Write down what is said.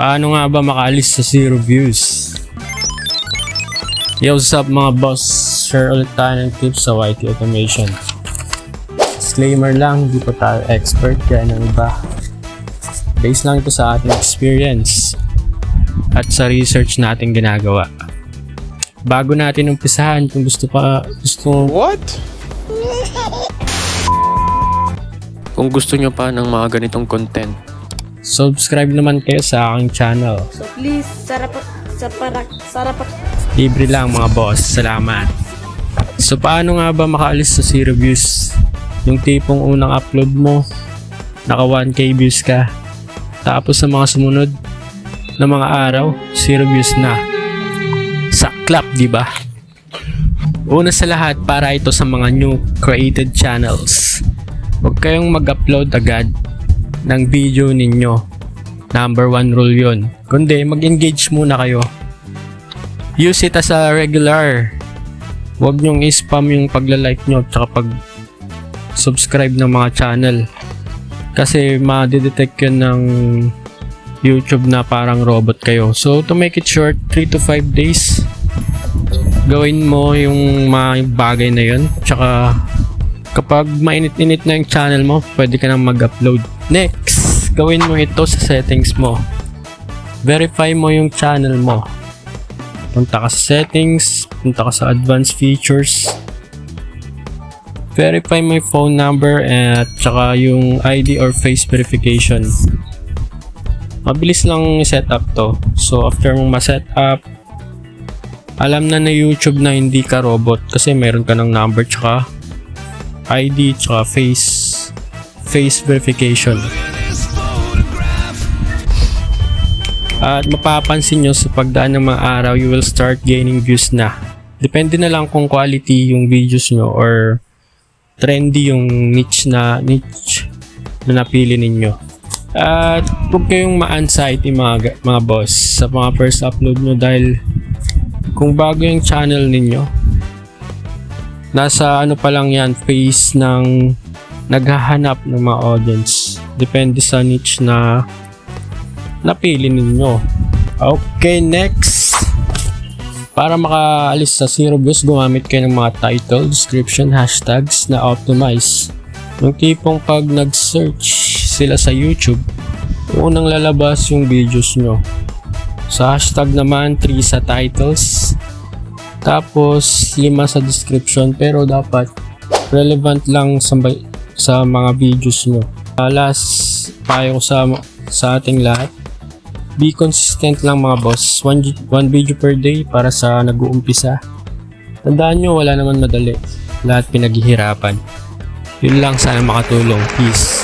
Paano nga ba makaalis sa zero views? Yo, what's up mga boss? Share ulit tayo ng tips sa YT Automation. Disclaimer lang, hindi po tayo expert kaya ng iba. Based lang ito sa ating experience at sa research natin ginagawa. Bago natin umpisahan, kung gusto pa, gusto What? Kung gusto nyo pa ng mga ganitong content, subscribe naman kayo sa aking channel. So please, sarapat, saparak, sarapat, Libre lang mga boss. Salamat. So paano nga ba makaalis sa zero views? Yung tipong unang upload mo, naka 1k views ka. Tapos sa mga sumunod na mga araw, zero views na. Saklap, di ba? Una sa lahat, para ito sa mga new created channels. Huwag kayong mag-upload agad ng video ninyo. Number one rule yun. Kundi, mag-engage muna kayo use it as a regular. Huwag nyong i-spam yung pagla-like nyo at pag subscribe ng mga channel. Kasi ma-detect yun ng YouTube na parang robot kayo. So to make it short, 3 to 5 days gawin mo yung mga bagay na yun. Tsaka kapag mainit-init na yung channel mo, pwede ka nang mag-upload. Next, gawin mo ito sa settings mo. Verify mo yung channel mo punta ka sa settings, punta ka sa advanced features, verify my phone number at saka yung ID or face verification. Mabilis lang set up to. So after mong ma-set up, alam na na YouTube na hindi ka robot kasi meron ka ng number tsaka ID tsaka face face verification. At mapapansin nyo sa pagdaan ng mga araw, you will start gaining views na. Depende na lang kung quality yung videos nyo or trendy yung niche na niche na napili ninyo. At huwag kayong ma-anxiety mga, mga boss sa mga first upload nyo dahil kung bago yung channel ninyo, nasa ano pa lang yan, phase ng naghahanap ng mga audience. Depende sa niche na napili ninyo. Okay, next. Para makaalis sa zero views, gumamit kayo ng mga title, description, hashtags na optimize. Yung tipong pag nag-search sila sa YouTube, unang lalabas yung videos nyo. Sa hashtag naman, 3 sa titles. Tapos, 5 sa description. Pero dapat relevant lang sa, sa mga videos nyo. Uh, last, payo ko sa, sa ating lahat Be consistent lang mga boss. One, one video per day para sa nag-uumpisa. Tandaan nyo, wala naman madali. Lahat pinaghihirapan. Yun lang sana makatulong. Peace.